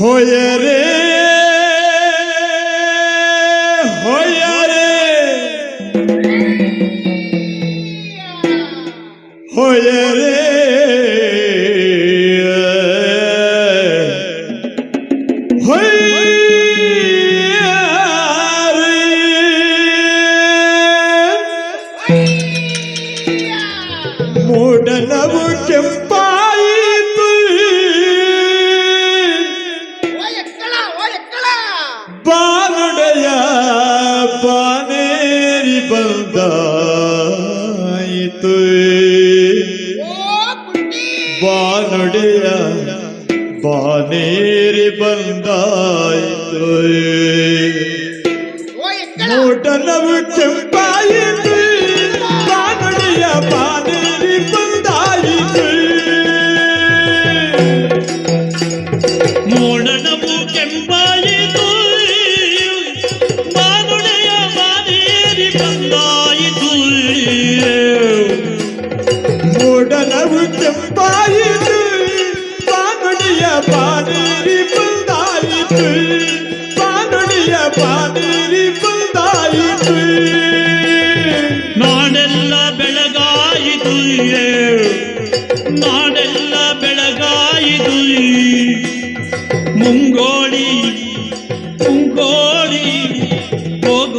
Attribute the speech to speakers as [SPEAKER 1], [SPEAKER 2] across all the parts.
[SPEAKER 1] হয়ে রে হয়ে রে। হয়ে
[SPEAKER 2] রে। দায়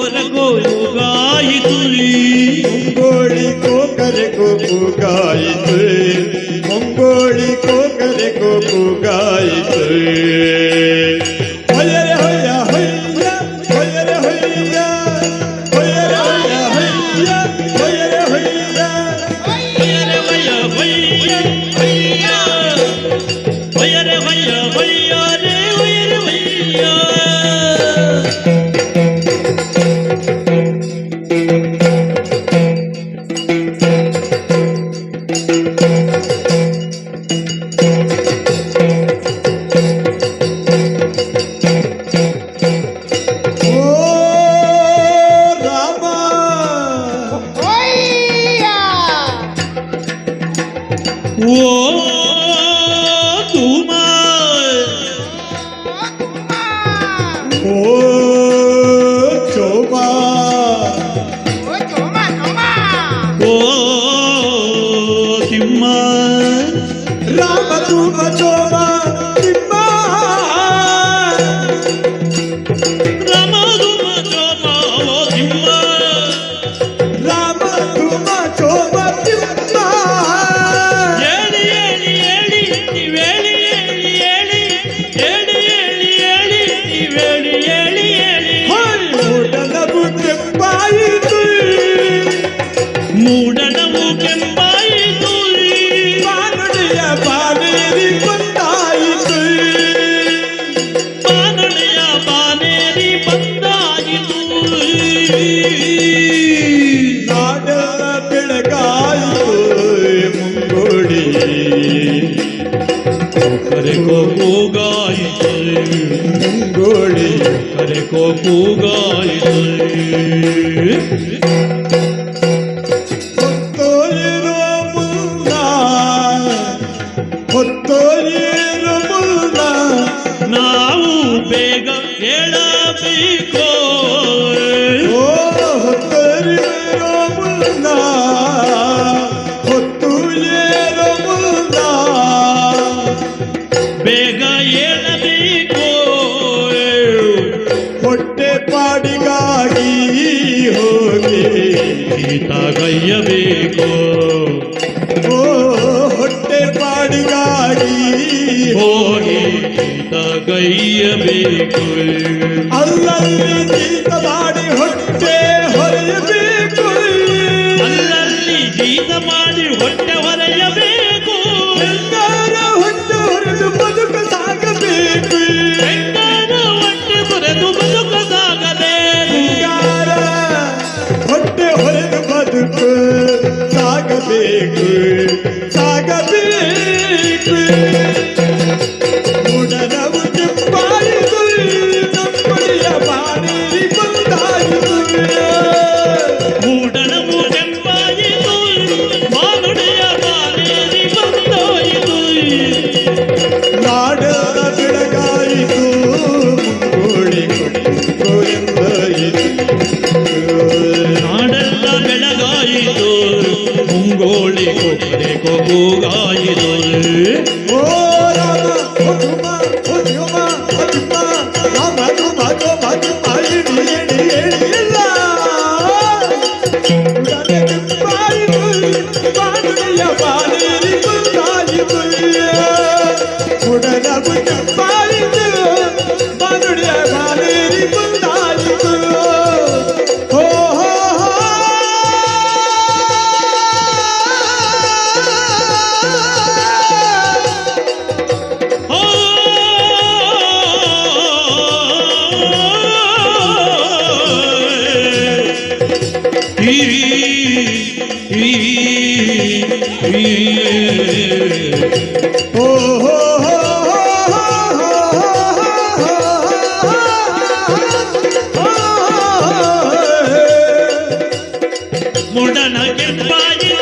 [SPEAKER 2] ಕೊರಗೋ ಗಾಯಿತುಲಿ ಮುಂಗೋಳಿ ಕೋ ಕರೆಗೋ ಗಾಯಿತು
[SPEAKER 1] ಮುಂಗೋಳಿ ಕೋ
[SPEAKER 2] ಕರೆಗೋ ಗಾಯಿತು
[SPEAKER 1] ಅಲ್ಲಲ್ಲಿ ಗೀತ ಮಾಡಿ ಹೊಟ್ಟೆ ಹೊರೆಯಬೇಕು.
[SPEAKER 2] ಅಲ್ಲಲ್ಲಿ ಗೀತ ಮಾಡಿ ಹೊಟ್ಟೆ ಹೊರೆಯಬೇಕು.
[SPEAKER 1] ಎಲ್ಲರ ಹೊಟ್ಟೆ ಹೊರೆದು ಬದುಕು ಸಾಗಬೇಕು.
[SPEAKER 2] ಎಲ್ಲರ ಹೊಟ್ಟೆ ಹೊರೆದು ಬದುಕು ಸಾಗದೆ.
[SPEAKER 1] ಎಲ್ಲರ ಹೊಟ್ಟೆ ಹೊರೆದು ಬದುಕು ಸಾಗಬೇಕು. ಸಾಗಬೇಕು. Thank you. पाज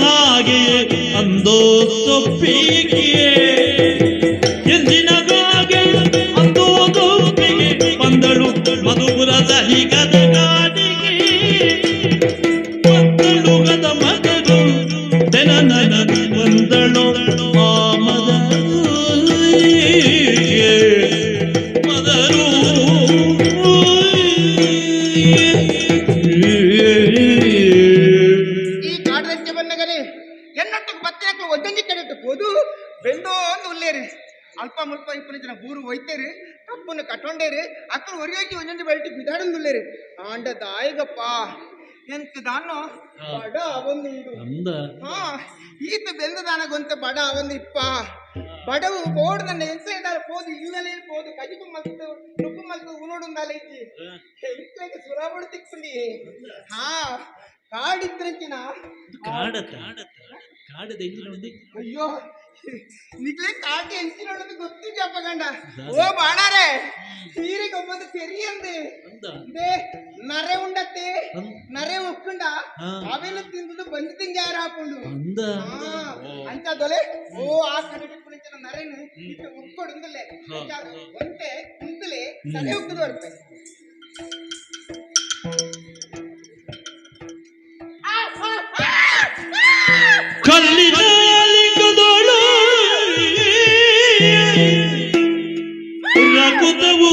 [SPEAKER 1] ಎಂದಿನ ಹಾಗೆ ಅಂದೋ ಸೊಪ್ಪಿಗೆ
[SPEAKER 3] ಕಟ್ಟೊಂಡೇರಿ ಅಕ್ಕಳು ಒರಿಯೋಗಿ ಒಂದೊಂದು ಬೆಳ್ಟಿ ಬಿದಾಡಂದು ಉಲ್ಲೇರಿ ಆಂಡ ದಾಯಿಗಪ್ಪ ಎಂತ ದಾನು ಬಡ ಅವೊಂದು
[SPEAKER 1] ಅಂದ
[SPEAKER 3] ಹಾ ಈತ ಬೆಂದ ದಾನಗೊಂತ ಬಡ ಅವೊಂದು ಇಪ್ಪ ಬಡವು ಬೋರ್ಡ್ ನನ್ನ ಎಂತ ಇದ್ದಾರ ಪೋದು ಇಲ್ಲಲೇ ಪೋದು ಕಜಿಕು ಮಲ್ತು ನುಕ್ಕು ಮಲ್ತು ಉನೋಡುಂದಾಲ ಐತಿ ಎಂತ ಸುರಾಬಡು ತಿಕ್ಕೊಂಡಿ ಹಾ ಕಾಡಿದ್ರಂಚಿನ
[SPEAKER 1] ಕಾಡ ಕಾಡ ಕಾಡದ ಎಂಜಿನ
[SPEAKER 3] ಅಯ್ಯೋ ನಿಕ್ಲೆ ಕಾಟಿ ಎಂಚಿನೊಳಗೆ ಗೊತ್ತು ಜಪಗಂಡ ಓ ಬಾಣಾರೆ ನೀರಿಗೆ ಒಬ್ಬದು ತೆರಿಯಂದು
[SPEAKER 1] ಅಂದ
[SPEAKER 3] ಇದೇ ನರೆ ಉಂಡತ್ತೆ
[SPEAKER 1] ಹ್ಮ್.
[SPEAKER 3] ನರೆ ಉಕ್ಕುಂಡ
[SPEAKER 1] ಹಾ.
[SPEAKER 3] ಅವೆಲ್ಲ ತಿಂದು ಬಂದು ತಿಂಜಾರ ಹಾಕೊಂಡು
[SPEAKER 1] ಅಂದ
[SPEAKER 3] ಹಾ, ಅಂಚದೊಲೆ ಓ ಆ ಕಡೆ ಕುಳಿತಿನ ನರೆನು ಇಟ್ಟು ಉಕ್ಕೊಡುಂದಲೆ
[SPEAKER 1] ಹಾ.
[SPEAKER 3] ಅಂಚಾದು ಒಂತೆ ಕುಂತಲೆ ತಲೆ ಉಕ್ಕದು ಬರ್ತೆ
[SPEAKER 1] ರಕುತವು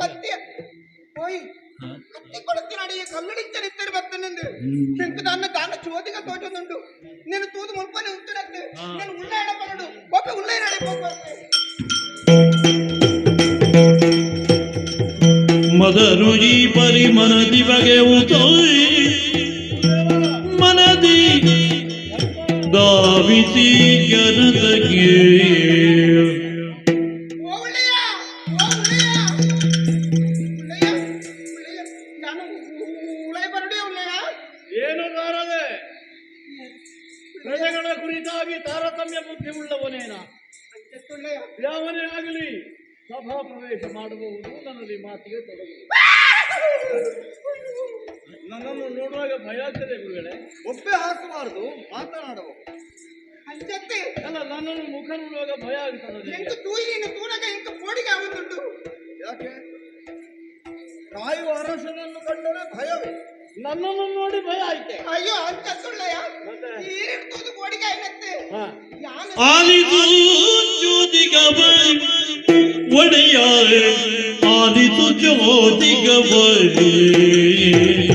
[SPEAKER 3] ಕತ್ತಿ ಮಿನಿ ಬರ್ತನೆಂದು
[SPEAKER 1] ಹ್ಮ್.
[SPEAKER 3] ಎಂಕ ದಾನ ದಾನ ಚೋದಿಗ ತೋಚೊಂದುಂಡು నేను తూదు ముల్పని ఉంటున్నట్టు
[SPEAKER 1] ఆ.
[SPEAKER 3] నేను ఉల్లాయన పనుడు ఒప్పి ఉల్లాయన పోతే
[SPEAKER 1] ಮದರು ಈ ಪರಿ ಮನದಿ ಬಗೆವುತೋಯ್ ಮನದಿ ದಾವಿಸಿ ಜನತೆಗೆ
[SPEAKER 4] ಯಾಕೆ ತಾಯಿ ಅರಸನನ್ನು ಕಂಡರೆ ಭಯವೇ
[SPEAKER 5] ನನ್ನನ್ನು ನೋಡಿ ಭಯ ಆಯ್ತೆ
[SPEAKER 3] ಅಯ್ಯೋ ಅಂತ
[SPEAKER 1] ಸುಳ್ಳಯ್ಯ? ಜ್ಯೋತಿಗವ ಒಡೆಯ ಜ್ಯೋತಿಗವರಿ ಕಲ್ಲಿನ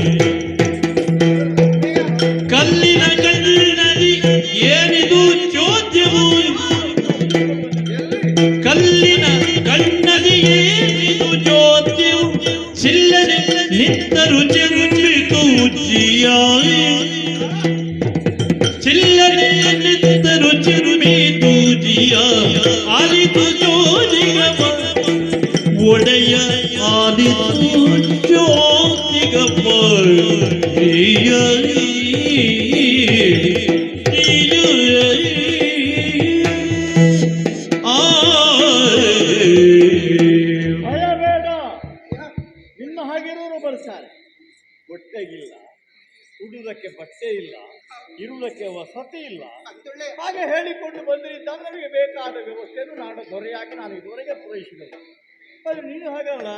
[SPEAKER 5] ಉಡುವುದಕ್ಕೆ ಬಟ್ಟೆ ಇಲ್ಲ ಇರುವುದಕ್ಕೆ ವಸತಿ ಇಲ್ಲ. ಹಾಗೆ ಹೇಳಿಕೊಂಡು ಬಂದಿದ್ದ ನನಗೆ ಬೇಕಾದ ವ್ಯವಸ್ಥೆಯನ್ನು ನಾನು ದೊರೆಯಾಗಿ ನಾನು ಇದುವರೆಗೆ ಪೂರೈಸಿದೆ. ಅದು ನೀನು ಹಾಗಲ್ಲ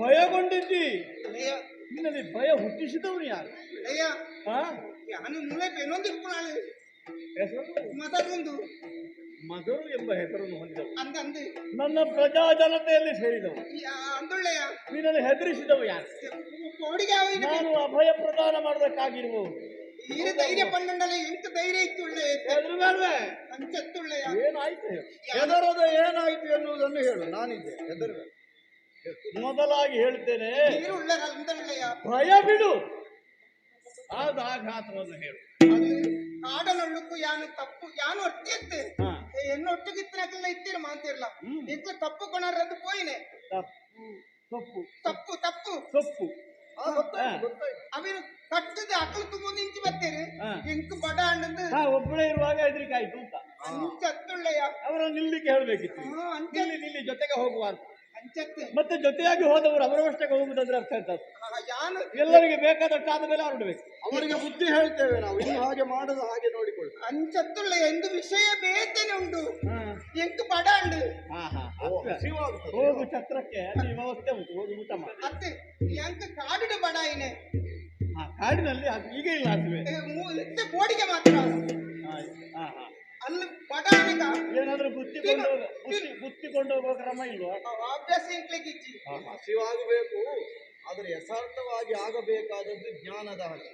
[SPEAKER 5] ಭಯಗೊಂಡಿದ್ದಿ. ನಿನ್ನಲ್ಲಿ ಭಯ ಹುಟ್ಟಿಸಿದವನು ಯಾರು?
[SPEAKER 3] ಮೂಲೆ ಬೆನ್ನೊಂದಿಪ್ಪು ನಾಳೆ
[SPEAKER 5] ಹೆಸರು?
[SPEAKER 3] ಮದರೊಂದು
[SPEAKER 5] ಮಧುರು ಎಂಬ ಹೆಸರನ್ನು ಹೊಂದಿದವು
[SPEAKER 3] ಅಂದ ಅಂದು.
[SPEAKER 5] ನನ್ನ ಪ್ರಜಾ ಜನತೆಯಲ್ಲಿ ಸೇರಿದವು
[SPEAKER 3] ಅಂದುಳ್ಳೆಯ?
[SPEAKER 5] ನಿನ್ನನ್ನು ಹೆದರಿಸಿದವು ಯಾರು?
[SPEAKER 3] ಆವಿನ
[SPEAKER 5] ನಾನು ಅಭಯ ಪ್ರದಾನ ಮಾಡಬೇಕಾಗಿರುವವು
[SPEAKER 3] ಹೆದರದ ಧೈರ್ಯ ಪನ್ನೊಂಡಲೆ ಎಂಟು ಧೈರ್ಯ ಇತ್ತು ಉಳ್ಳೆ
[SPEAKER 5] ಹೆದರು ಬೇಡವೆ?
[SPEAKER 3] ಅಂಚತ್ತುಳ್ಳೆಯ?
[SPEAKER 5] ಏನಾಯ್ತು.
[SPEAKER 4] ಹೆದರದ ಏನಾಯಿತು ಎನ್ನುವುದನ್ನು ಹೇಳು. ನಾನಿದ್ದೆ. ಹೆದರಬೇಡ
[SPEAKER 5] ಮೊದಲಾಗಿ ಹೇಳ್ತೇನೆ ಭಯ ಬಿಡು. ಆದ ಆಘಾತವನ್ನು ಹೇಳು.
[SPEAKER 3] ಕಾಡನೊಳ್ಳುಕು ಯಾನು ತಪ್ಪು ಯಾನು ಒಟ್ಟಿಯತ್ತೆ ಒಟ್ಟಿಗಿತ್ತಿನಕ್ಕೆಲ್ಲ ಇತ್ತೀರ ಮಾತಿರ್ಲ
[SPEAKER 5] ಹ್ಮ್.
[SPEAKER 3] ಇತ್ತು ತಪ್ಪು ಕೊಣರದ್ದು ಪೋಯಿನೆ.
[SPEAKER 5] ತಪ್ಪು ಸೊಪ್ಪು
[SPEAKER 3] ತಪ್ಪು ತಪ್ಪು.
[SPEAKER 5] ಸೊಪ್ಪು.
[SPEAKER 3] ಅವಿನ ಕಟ್ಟದ ಅಕ್ಕಲು ತುಂಬ ನಿಂತು ಬರ್ತೇನೆ
[SPEAKER 5] ಹಾ.
[SPEAKER 3] ಬಡ
[SPEAKER 5] ಅಣ್ಣಂದು ಒಬ್ಬಳೇ ಇರುವಾಗ ಹೆದರಿಕೆ ಆಯ್ತು ಅಂತ.
[SPEAKER 3] ಅಂಚತ್ತುಳ್ಳೆಯ
[SPEAKER 5] ಅವರನ್ನು ನಿಲ್ಲಿಕ್ಕೆ ಹೇಳ್ಬೇಕಿತ್ತು.
[SPEAKER 3] ಅಂಚ
[SPEAKER 5] ನಿಲ್ಲಿ ನಿಲ್ಲಿ ಜೊತೆಗೆ ಹೋಗುವ ಅಂತ. ಮತ್ತೆ ಜೊತೆಯಾಗಿ ಹೋದವರು ಅವರವಷ್ಟೇ ಹೋಗುವುದಂದ್ರೆ ಅರ್ಥ
[SPEAKER 3] ಇರ್ತದೆ
[SPEAKER 5] ಎಲ್ಲರಿಗೆ ಬೇಕಾದಷ್ಟು ಆದ ಮೇಲೆ ಹೊರಡ್ಬೇಕು.
[SPEAKER 4] ಅವರಿಗೆ ಬುದ್ಧಿ ಹೇಳ್ತೇವೆ ನಾವು. ಇನ್ನು ಹಾಗೆ ಮಾಡುದು ಹಾಗೆ ನೋಡಿಕೊಳ್ಳಿ.
[SPEAKER 3] ಅಂಚತ್ತುಳ್ಳ ಎಂದು ವಿಷಯ ಬೇತನೆ ಉಂಟು ಎಂಟು ಬಡ ಅಂಡು.
[SPEAKER 5] ಹಾ ಹಾ.
[SPEAKER 4] ಹಸಿವಾಗುತ್ತದೆ.
[SPEAKER 5] ಹೋಗು ಛತ್ರಕ್ಕೆ ಅಲ್ಲಿ ವ್ಯವಸ್ಥೆ ಉಂಟು. ಹೋಗಿ ಊಟ ಮಾಡಿ.
[SPEAKER 3] ಮತ್ತೆ ಎಂಕ ಕಾಡಿನ ಬಡ ಇನೆ?
[SPEAKER 5] ಹಾ ಕಾಡಿನಲ್ಲಿ ಅದು ಈಗ ಇಲ್ಲ
[SPEAKER 3] ಅದುವೆ. ಬೋಡಿಗೆ ಮಾತ್ರ.
[SPEAKER 5] ಹಾ ಹಾ.
[SPEAKER 3] ಅಲ್ಲಿ ಬಡ ಅನಿಗ
[SPEAKER 5] ಏನಾದ್ರೂ ಬುತ್ತಿ ಕೊಂಡು ಬುತ್ತಿ ಬುತ್ತಿ ಕೊಂಡು ಹೋಗೋ ಕ್ರಮ ಇಲ್ವಾ?
[SPEAKER 3] ಅಭ್ಯಾಸ ಎಂಕ್ಲಿಕ್ಕೆ ಇಚ್ಚಿ
[SPEAKER 4] ಹಸಿವಾಗಬೇಕು ಆದರೆ ಯಥಾರ್ಥವಾಗಿ ಆಗಬೇಕಾದದ್ದು ಜ್ಞಾನದ ಹಸಿ.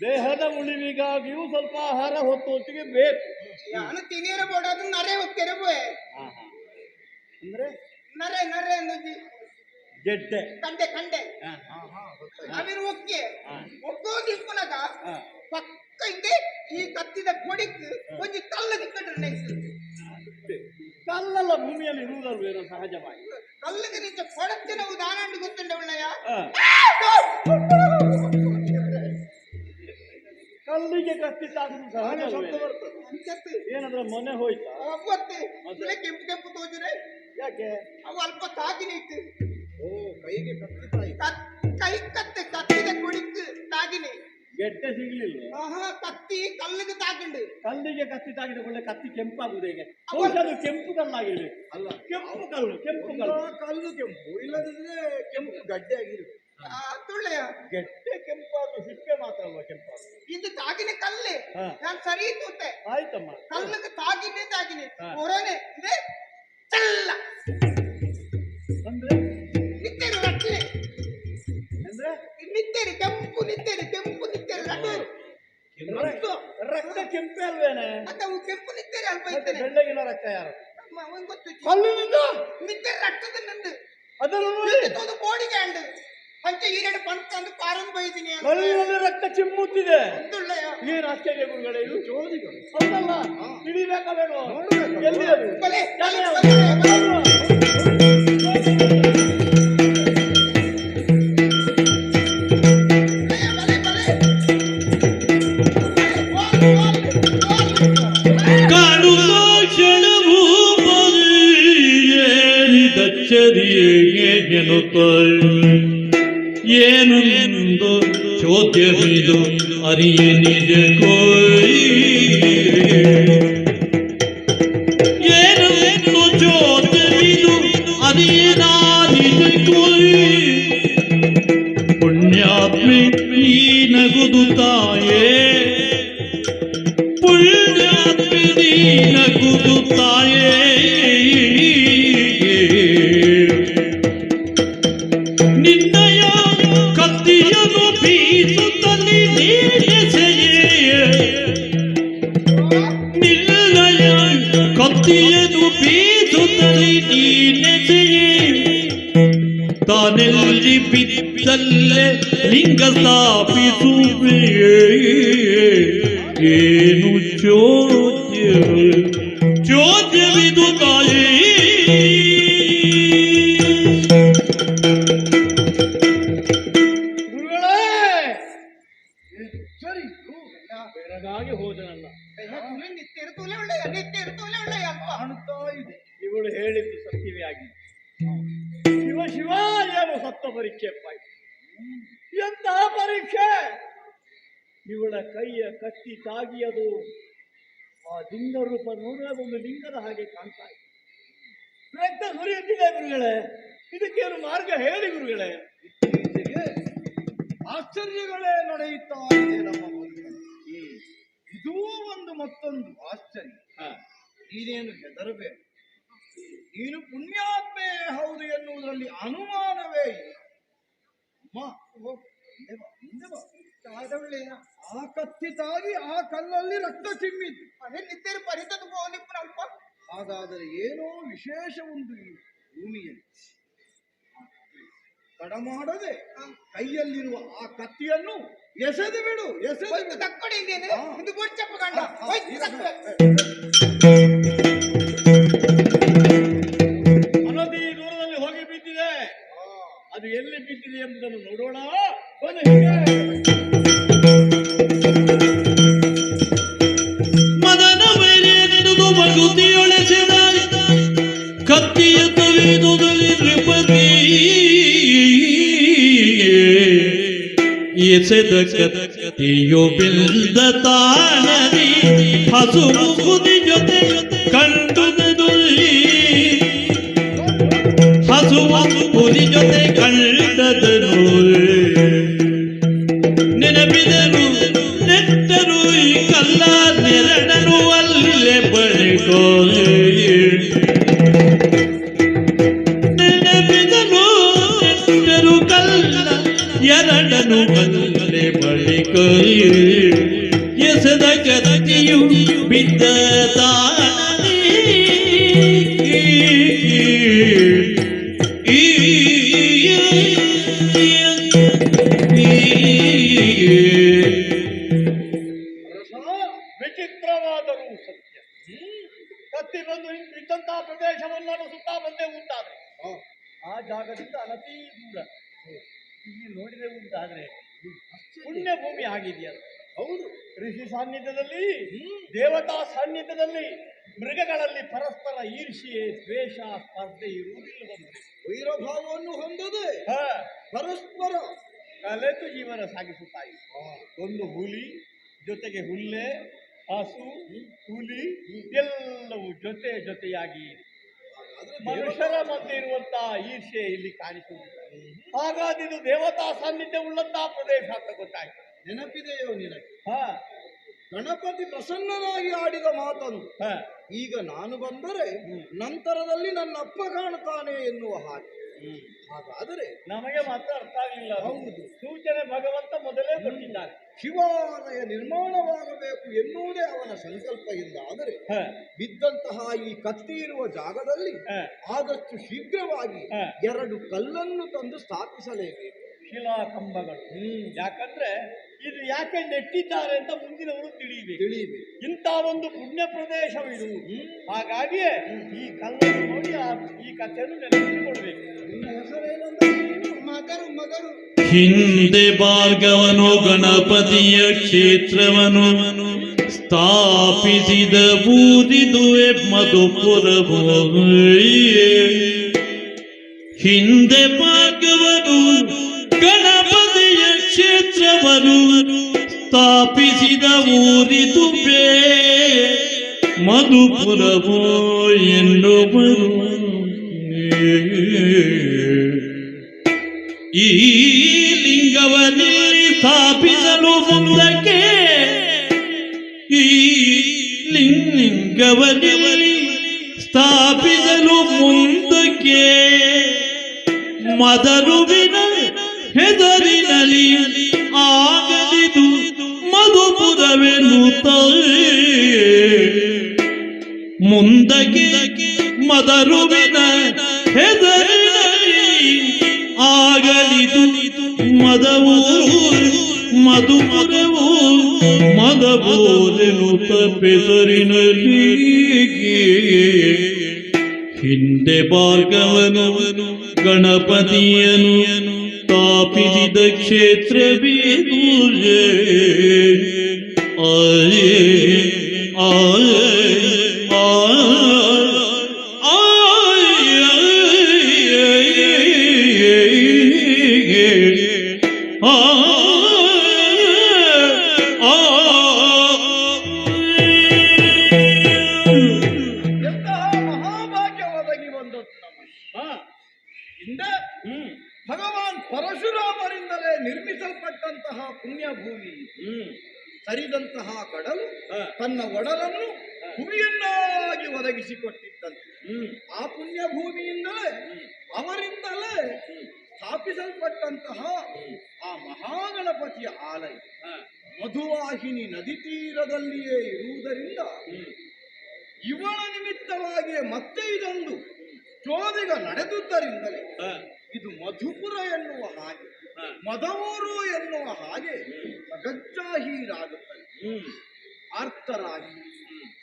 [SPEAKER 5] ದೇಹದ ಉಳಿವಿಗಾಗಿಯೂ ಸ್ವಲ್ಪ ಆಹಾರ ಹೊತ್ತು ಹೊತ್ತಿಗೆ ಬೇಕು.
[SPEAKER 3] ನಾನು ಅದನ್ನ ನರೆ ಹೋಗ್ತಾರೆ ಬೋಯ್
[SPEAKER 5] ಹಾ ಹಾ. ಅಂದ್ರೆ?
[SPEAKER 3] ನರೆ ನರೆ ಅನ್ನೋದು.
[SPEAKER 5] ಗೆಡ್ಡೆ.
[SPEAKER 3] ಕಂಡೆ ಕಂಡೆ.
[SPEAKER 5] ಹಾ
[SPEAKER 4] ಹಾ, ಹಾ, ಗೊತ್ತಾಯ್ತು.
[SPEAKER 3] ಅವಿನ ಒಕ್ಕೆ
[SPEAKER 5] ಹಾ.
[SPEAKER 3] ಈ ಕತ್ತಿದ ಕೊಡಿಕ್ ಒಂಜಿ ಕಲ್ಲ ದಿಕ್ಕಂಡ್ರೆ ನೈಸ್
[SPEAKER 5] ಕಲ್ಲೆಲ್ಲ ಭೂಮಿಯಲ್ಲಿ ಇರುವುದಲ್ವ ಏನೋ ಸಹಜವಾಗಿ?
[SPEAKER 3] ಕಲ್ಲಿಗೆ ನಿಂತ ಗೊತ್ತುಂಡ ಒಳ್ಳೆಯ?
[SPEAKER 5] ಹಾ. ಕಲ್ಲಿಗೆ
[SPEAKER 4] ಹಾಗೆ ಶಬ್ದ
[SPEAKER 5] ಸಹಜ
[SPEAKER 4] ಬರ್ತದೆ
[SPEAKER 5] ಏನಂದ್ರೆ ಮನೆ ಹೋಯ್ತಾ?
[SPEAKER 3] ಅವತ್ತೆ ಇಲ್ಲೇ ಕೆಂಪು ಕೆಂಪು ತೋಜುರೆ.
[SPEAKER 5] ಯಾಕೆ?
[SPEAKER 3] ಅವು ಅಲ್ಪ ತಾಗಿನ ಇತ್ತು.
[SPEAKER 4] ಓ ಕೈಗೆ ಕತ್ತಿತಾಯಿ
[SPEAKER 3] ಕತ್- ಕೈ ಕತ್ತೆ ಕತ್ತಿದ ಕುಡಿತು ತಾಗಿನಿ.
[SPEAKER 5] ಗೆಡ್ಡೆ ಸಿಗ್ಲಿಲ್ಲ
[SPEAKER 3] ಆಹಾ ಕತ್ತಿ ಕಲ್ಲಿಗೆ ತಾಗಿಂಡು
[SPEAKER 5] ಕಲ್ಲಿಗೆ ಕತ್ತಿ ತಾಗಿದ ಒಳ್ಳೆ ಕತ್ತಿ ಕೆಂಪಾಗುದು ಹೇಗೆ? ಅದು ಕೆಂಪು ಕಲ್ಲಾಗಿರ್ಬೇಕು
[SPEAKER 4] ಅಲ್ಲ.
[SPEAKER 5] ಕೆಂಪು ಕಲ್ಲು ಕೆಂಪು ಕಲ್ಲು.
[SPEAKER 4] ಕಲ್ಲು ಕೆಂಪು. ಇಲ್ಲದಿದ್ರೆ ಕೆಂಪು ಗಡ್ಡೆ ಆಗಿರ್ಲಿ
[SPEAKER 3] ಆ, ತುಳ್ಳೆಯ
[SPEAKER 5] ಗೆಡ್ಡೆ ಕೆಂಪಾದ್ರು ಸಿಪ್ಪೆ ಮಾತ್ರ ಅಲ್ವಾ ಕೆಂಪಾದ್ರು?
[SPEAKER 3] ಇದು ತಾಗಿನ ಕಲ್ಲೆ.
[SPEAKER 5] ಹಾ.
[SPEAKER 3] ನಾನು ಸರಿ ತೂತೆ.
[SPEAKER 5] ಆಯ್ತಮ್ಮ.
[SPEAKER 3] ಕಲ್ಲಿಗೆ ತಾಗಿನೇ ತಾಗಿನಿ.
[SPEAKER 5] ಹಾ.
[SPEAKER 3] ಹೊರನೆ ಇದೆ. ಚಲ್ಲ.
[SPEAKER 5] ಅಂದ್ರೆ?
[SPEAKER 3] ಕೆಂಪೆ
[SPEAKER 5] ಅಲ್ವೇನೆ
[SPEAKER 3] ಮತ್ತೆ ಅವು ಕೆಂಪು ನಿಂತೇರಿ ಅಲ್ಪ ಇದ್ದೇನೆ
[SPEAKER 5] ಬೆಳ್ಳಗಿನ ರಕ್ತ ಯಾರು
[SPEAKER 3] ಅವನ್ ಗೊತ್ತು
[SPEAKER 5] ಕಲ್ಲಿನಿಂದ
[SPEAKER 3] ನಿತ್ತೆರಿ ರಕ್ತದ ನಂದು.
[SPEAKER 5] ಅದನ್ನು ನೋಡಿ.
[SPEAKER 3] ಕೋಡಿಗೆ ಅಂಡು ಪಂಚ ಈರಡು ಪಂಚ ಅಂದು ಕಾರನ್ ಬೈದಿನಿ
[SPEAKER 5] ಕಲ್ಲಿನಲ್ಲಿ ರಕ್ತ ಚಿಮ್ಮುತ್ತಿದೆ. ಏನ್ ಆಶ್ಚರ್ಯ ಗುರುಗಳೇ ಇದು
[SPEAKER 4] ಜೋದಿಗಳು
[SPEAKER 5] ಹೌದಲ್ಲ ಹಿಡಿಬೇಕಾ
[SPEAKER 4] ನೋಡ್ಬೇಕು.
[SPEAKER 5] ಎಲ್ಲಿ ಅದು?
[SPEAKER 1] ಏನಿದಚ್ಚರಿಯೇ ನೆನಪಾಯಿ ಏನು ಎಂದು ಚೋದ್ಯವಿದು ತಾನೆಲ್ಲಿ ಬಿದ್ದಲ್ಲೇ ಲಿಂಗ ಸ್ಥಾಪಿಸುವೆ? ಏನು ಚೋದ್ಯ
[SPEAKER 5] ಮಾರ್ಗ ಹೇಳಿ ಗುರುಗಳೇ.
[SPEAKER 4] ಆಶ್ಚರ್ಯಗಳೇ ನಡೆಯುತ್ತಾ ಇದೆ ನಮ್ಮ ಇದೂ ಒಂದು ಮತ್ತೊಂದು ಆಶ್ಚರ್ಯ. ನೀನೇನು ಹೆದರಬೇಕು ನೀನು ಪುಣ್ಯಾತ್ಮೆ ಹೌದು ಎನ್ನುವುದರಲ್ಲಿ ಅನುಮಾನವೇ ಇಲ್ಲ. ಆ ಕತ್ತಿತಾಗಿ ಆ ಕಲ್ಲಲ್ಲಿ ರಕ್ತ ಚಿಮ್ಮಿತು
[SPEAKER 3] ಅದೇ ನಿತ್ತೆರು ಪರಿತದ
[SPEAKER 4] ಹಾಗಾದರೆ ಏನೋ ವಿಶೇಷ ಒಂದು ಈ ಭೂಮಿಯಲ್ಲಿ. ತಡ ಮಾಡದೆ ಕೈಯಲ್ಲಿರುವ ಆ ಕತ್ತಿಯನ್ನು ಎಸೆದು ಬಿಡು ಎಸೆದು.
[SPEAKER 3] ತಕ್ಕೊಡಿ. ಇದು ಗೋಡ್ಚಪ್ಪ ಹೋಯ್ತು
[SPEAKER 5] ಅನದಿ ದೂರದಲ್ಲಿ ಹೋಗಿ ಬಿದ್ದಿದೆ. ಅದು ಎಲ್ಲಿ ಬಿದ್ದಿದೆ ಎಂಬುದನ್ನು ನೋಡೋಣ.
[SPEAKER 1] ಎಸೆದ ಕತ್ತಿಯು ಬಿಲ್ದ ತಾಣದಿ ಹಸು ಮುಗುದಿ ಎರಡನು ಅಲ್ಲೇ ಬಳಿಕ ಎಸದ ಕತ್ತಿಯು ಬಿದ್ದ ತಾಣದಿ
[SPEAKER 5] ಸ್ಪರ್ಧೆ ಇರುವುದಿಲ್ಲವಂತೆ
[SPEAKER 4] ವೈರಭಾವವನ್ನು ಹೊಂದದೆ
[SPEAKER 5] ಹ,
[SPEAKER 4] ಪರಸ್ಪರ
[SPEAKER 5] ಕಲೆತು ಜೀವನ ಸಾಗಿಸುತ್ತಾ ಒಂದು ಹುಲಿ ಜೊತೆಗೆ ಹುಲ್ಲೆ ಹಸು ಹುಲಿ ಎಲ್ಲವೂ ಜೊತೆ ಜೊತೆಯಾಗಿ ಮನುಷ್ಯರ ಮಧ್ಯೆ ಇರುವಂತಹ ಈರ್ಷೆ ಇಲ್ಲಿ ಕಾಣಿಸುವುದಿಲ್ಲ. ಹಾಗಾಗಿ ಇದು ದೇವತಾ ಸಾನ್ನಿಧ್ಯ ಉಳ್ಳಂತಹ ಪ್ರದೇಶ ಅಂತ ಗೊತ್ತಾಯ್ತು.
[SPEAKER 4] ನೆನಪಿದೆಯೋ ನಿನಗೆ?
[SPEAKER 5] ಹಾ.
[SPEAKER 4] ಗಣಪತಿ ಪ್ರಸನ್ನನಾಗಿ ಆಡಿದ ಮಾತನ್ನು ಈಗ ನಾನು ಬಂದರೆ ನಂತರದಲ್ಲಿ ನನ್ನ ಅಪ್ಪ ಕಾಣುತ್ತಾನೆ ಎನ್ನುವ ಹಾಗೆ. ಹಾಗಾದರೆ
[SPEAKER 5] ನಮಗೆ ಮಾತ್ರ ಅರ್ಥ ಆಗಲಿಲ್ಲ
[SPEAKER 4] ಹೌದು.
[SPEAKER 5] ಸೂಚನೆ ಭಗವಂತ ಮೊದಲೇ ಕೊಟ್ಟಿದ್ದಾನೆ.
[SPEAKER 4] ಶಿವಾಲಯ ನಿರ್ಮಾಣವಾಗಬೇಕು ಎನ್ನುವುದೇ ಅವನ ಸಂಕಲ್ಪ ಎಂದಾದರೆ
[SPEAKER 5] ಆದರೆ
[SPEAKER 4] ಬಿದ್ದಂತಹ ಈ ಕತ್ತಿ ಇರುವ ಜಾಗದಲ್ಲಿ ಆದಷ್ಟು ಶೀಘ್ರವಾಗಿ ಎರಡು ಕಲ್ಲನ್ನು ತಂದು ಸ್ಥಾಪಿಸಲೇಬೇಕು.
[SPEAKER 5] ಶಿಲಾ ಕಂಬಗಳು ಯಾಕಂದ್ರೆ ಇದು ಯಾಕೆ ನೆಟ್ಟಿದ್ದಾರೆ ಅಂತ ಮುಂದಿನವರು ತಿಳಿಯಬೇಕು
[SPEAKER 4] ತಿಳಿಯಬೇಕು
[SPEAKER 5] ಇಂಥ ಒಂದು ಪುಣ್ಯ ಪ್ರದೇಶವಿದು. ಹಾಗಾಗಿಯೇ ಈ ಕಲ್ಲನ್ನು ನೋಡಿ ಈ ಕಥೆಯನ್ನು ನೆನಪಿಸಿಕೊಳ್ಬೇಕು.
[SPEAKER 1] ಹಿಂದೆ ಭಾರ್ಗವನು ಗಣಪತಿಯ ಕ್ಷೇತ್ರವನು ಸ್ಥಾಪಿಸಿದ ಬೂದಿದುವೆ ಮಧುಪುರವು ಹಿಂದೆ ಭಾರ್ಗವನು ಕ್ಷೇತ್ರವನ್ನು ಸ್ಥಾಪಿಸಿದ ಊರಿದುವೆ ಮಧುಪುರವು ಎನ್ನುವರು ಈ ಲಿಂಗವನಲ್ಲಿ ಸ್ಥಾಪಿಸಲು ಮುಂದಕ್ಕೆ. ಈ ಲಿಂಗವನಲ್ಲಿ ಸ್ಥಾಪಿಸಲು ಮುಂದಕ್ಕೆ. ಮದರುವಿನ ಮುಂದಕ್ಕೆ ಮದರುವಿನ ಹೆದರಿ ಆಗಲಿದು ಮದವು ಮಧುಪುರವು ಮದಬೋಲೆನು ತಪ್ಪೆಸರಿನಲ್ಲಿ ಹಿಂದೆ ಭಾರ್ಗವನು, ಗಣಪತಿಯನು ಸ್ಥಾಪಿಸಿದ ಕ್ಷೇತ್ರವೇದು ಅಯೇ ಆಯೇ
[SPEAKER 4] ತೀರದಲ್ಲಿಯೇ ಇರುವುದರಿಂದ ಇವಳ ನಿಮಿತ್ತವಾಗಿ ಮತ್ತೆ ಇದೊಂದು ಚೋದಿಗ ನಡೆದುದರಿಂದಲೇ ಇದು ಮಧುಪುರ ಎನ್ನುವ ಹಾಗೆ
[SPEAKER 5] ಮದಮೂರು
[SPEAKER 4] ಮದವೂರು ಎನ್ನುವ ಹಾಗೆ ಸಗಜ್ಜಾಹೀರಾಗುತ್ತದೆ. ಆರ್ತರಾಗಿ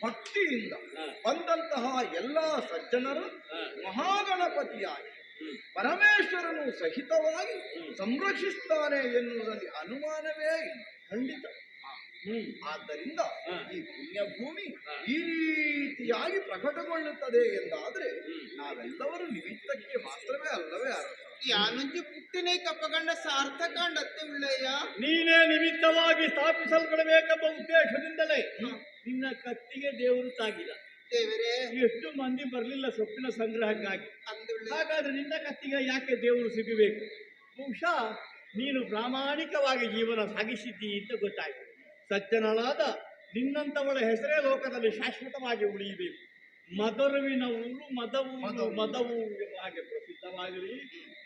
[SPEAKER 4] ಭಕ್ತಿಯಿಂದ. ಬಂದಂತಹ ಎಲ್ಲ ಸಜ್ಜನರು. ಮಹಾಗಣಪತಿಯಾಗಿ ಪರಮೇಶ್ವರನು ಸಹಿತವಾಗಿ ಸಂರಕ್ಷಿಸುತ್ತಾನೆ ಎನ್ನುವುದರಲ್ಲಿ ಅನುಮಾನವೇ ಇಲ್ಲ. ಖಂಡಿತ. ಆದ್ದರಿಂದ ಈ
[SPEAKER 5] ಪುಣ್ಯಭೂಮಿ.
[SPEAKER 4] ಈ ರೀತಿಯಾಗಿ ಪ್ರಕಟಗೊಳ್ಳುತ್ತದೆ ಎಂದಾದ್ರೆ ನಾವೆಲ್ಲವರು ನಿಮಿತ್ತಕ್ಕೆ ಮಾತ್ರವೇ ಅಲ್ಲವೇ ಅರ್ಥ
[SPEAKER 3] ಯಾನುಂಜಿ ಪುಟ್ಟಿನ ಕಪ್ಪಗಂಡ ಸಾರ್ಥಕಾಂಡತ್ತೆ ಉಳ್ಳಯ್ಯ
[SPEAKER 5] ನೀನೇ ನಿಮಿತ್ತವಾಗಿ ಸ್ಥಾಪಿಸಲ್ಪಡಬೇಕೆಂಬ ಉದ್ದೇಶದಿಂದಲೇ ನಿನ್ನ ಕತ್ತಿಗೆ ದೇವರು ತಾಗಿಲ್ಲ
[SPEAKER 3] ದೇವರೇ.
[SPEAKER 5] ಎಷ್ಟು ಮಂದಿ ಬರಲಿಲ್ಲ ಸೊಪ್ಪಿನ ಸಂಗ್ರಹಕ್ಕಾಗಿ. ಹಾಗಾದ್ರೆ ನಿನ್ನ ಕತ್ತಿಗೆ ಯಾಕೆ ದೇವರು ಸಿಗಬೇಕು? ಬಹುಶಃ ನೀನು ಪ್ರಾಮಾಣಿಕವಾಗಿ ಜೀವನ ಸಾಗಿಸಿದ್ದೀ ಅಂತ ಗೊತ್ತಾಯ್ತು. ಸಜ್ಜನಳಾದ ನಿನ್ನಂತವಳ ಹೆಸರೇ ಲೋಕದಲ್ಲಿ ಶಾಶ್ವತವಾಗಿ ಉಳಿಯಬೇಕು. ಮದರುವಿನ ಊರು ಮದವು ಮದವು. ಎಂಬ ಹಾಗೆ ಪ್ರಸಿದ್ಧವಾಗಲಿ.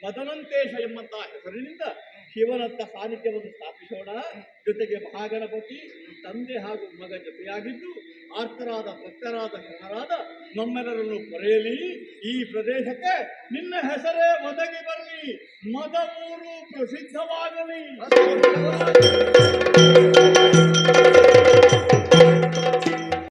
[SPEAKER 5] ಮದನಂತೇಶ ಎಂಬಂತಹ ಹೆಸರಿನಿಂದ ಶಿವನತ್ತ ಸಾನ್ನಿಧ್ಯವನ್ನು ಸ್ಥಾಪಿಸೋಣ. ಜೊತೆಗೆ ಮಹಾಗಣಪತಿ ತಂದೆ ಹಾಗೂ ಮಗ ಜೊತೆಯಾಗಿದ್ದು ಆರ್ತರಾದ ಭಕ್ತರಾದ ಶರಣರಾದ ನಮ್ಮೆಲ್ಲರನ್ನು ಕೊರೆಯಲಿ. ಈ ಪ್ರದೇಶಕ್ಕೆ ನಿನ್ನ ಹೆಸರೇ ಒದಗಿ ಬರಲಿ. ಮದವೂರು ಪ್ರಸಿದ್ಧವಾಗಲಿ.